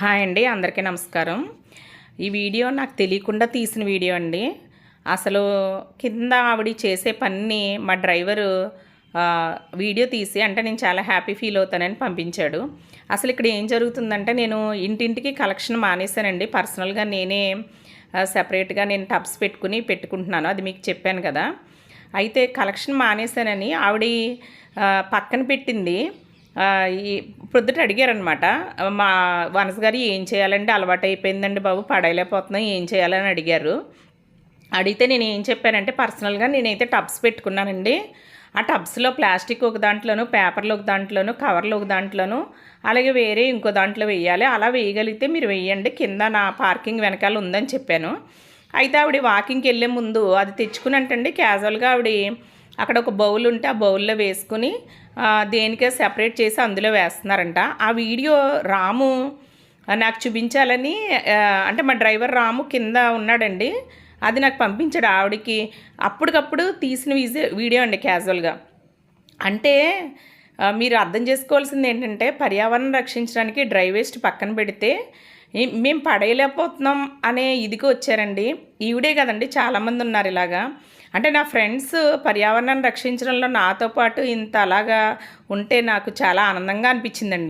Hi అండి అందరికీ నమస్కారం. ఈ వీడియో నాకు తెలియకుండా తీసిన వీడియో అండి. అసలు కింద ఆవిడ చేసే పని మా డ్రైవరు వీడియో తీసి అంటే నేను చాలా హ్యాపీ ఫీల్ అవుతానని పంపించాడు. అసలు ఇక్కడ ఏం జరుగుతుందంటే నేను ఇంటింటికి కలెక్షన్ మానేశానండి. పర్సనల్గా నేనే సపరేట్గా నేను టబ్స్ పెట్టుకుని పెట్టుకుంటున్నాను. అది మీకు చెప్పాను కదా. అయితే కలెక్షన్ మానేశానని ఆవిడ పక్కన పెట్టింది. ఈ ప్రొద్దుట అడిగారనమాట మా వనస గారు ఏం చేయాలంటే అలవాటు అయిపోయిందండి బాబు పడైలేకపోతున్నాం ఏం చేయాలని అడిగారు. అడిగితే నేను ఏం చెప్పానంటే పర్సనల్గా నేనైతే టబ్స్ పెట్టుకున్నానండి. ఆ టబ్స్లో ప్లాస్టిక్ ఒక దాంట్లోను పేపర్లు ఒక దాంట్లోను కవర్లు ఒక దాంట్లోను అలాగే వేరే ఇంకో దాంట్లో వేయాలి. అలా వేయగలిగితే మీరు వేయండి. కింద నా పార్కింగ్ వెనకాల ఉందని చెప్పాను. అయితే ఆవిడ వాకింగ్కి వెళ్ళే ముందు అది తెచ్చుకుని అంటండి. క్యాజువల్గా ఆవిడ అక్కడ ఒక బౌల్ ఉంటే ఆ బౌల్లో వేసుకుని దేనికే సెపరేట్ చేసి అందులో వేస్తున్నారంట. ఆ వీడియో రాము నాకు చూపించాలని అంటే మా డ్రైవర్ రాము కింద ఉన్నాడండి. అది నాకు పంపించాడు ఆవిడకి. అప్పటికప్పుడు తీసిన వీడియో అండి క్యాజువల్గా. అంటే మీరు అర్థం చేసుకోవాల్సింది ఏంటంటే పర్యావరణం రక్షించడానికి డ్రై వేస్ట్ పక్కన పెడితే మేము పడేయలేకపోతున్నాం అనే ఇదికి వచ్చారండి. ఈవిడే కదండి చాలామంది ఉన్నారు ఇలాగా. అంటే నా ఫ్రెండ్స్ పర్యావరణాన్ని రక్షించడంలో నాతో పాటు ఇంత అలాగా ఉంటే నాకు చాలా ఆనందంగా అనిపించిందండి.